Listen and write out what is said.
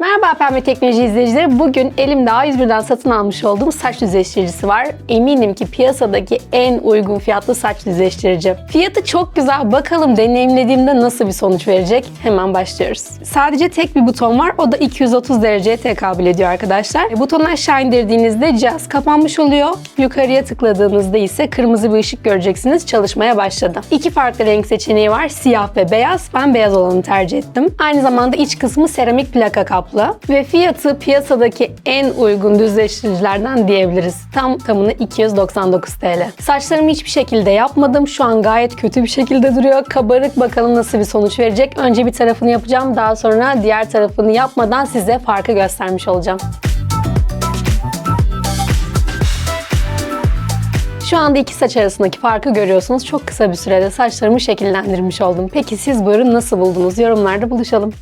Merhaba Pembe Teknoloji izleyicileri. Bugün elimde A101'den satın almış olduğum saç düzleştiricisi var. Eminim ki piyasadaki en uygun fiyatlı saç düzleştirici. Fiyatı çok güzel. Bakalım deneyimlediğimde nasıl bir sonuç verecek? Hemen başlıyoruz. Sadece tek bir buton var. O da 230 dereceye tekabül ediyor arkadaşlar. E, Butonu aşağı indirdiğinizde cihaz kapanmış oluyor. Yukarıya tıkladığınızda ise kırmızı bir ışık göreceksiniz. Çalışmaya başladı. İki farklı renk seçeneği var. Siyah ve beyaz. Ben beyaz olanı tercih ettim. Aynı zamanda iç kısmı seramik plaka kaplı ve fiyatı piyasadaki en uygun düzleştiricilerden diyebiliriz. Tam tamına 299 TL. Saçlarımı hiçbir şekilde yapmadım. Şu an gayet kötü bir şekilde duruyor. Kabarık bakalım nasıl bir sonuç verecek. Önce bir tarafını yapacağım. Daha sonra diğer tarafını yapmadan size farkı göstermiş olacağım. Şu anda iki saç arasındaki farkı görüyorsunuz. Çok kısa bir sürede saçlarımı şekillendirmiş oldum. Peki siz bu ürünü nasıl buldunuz? Yorumlarda buluşalım.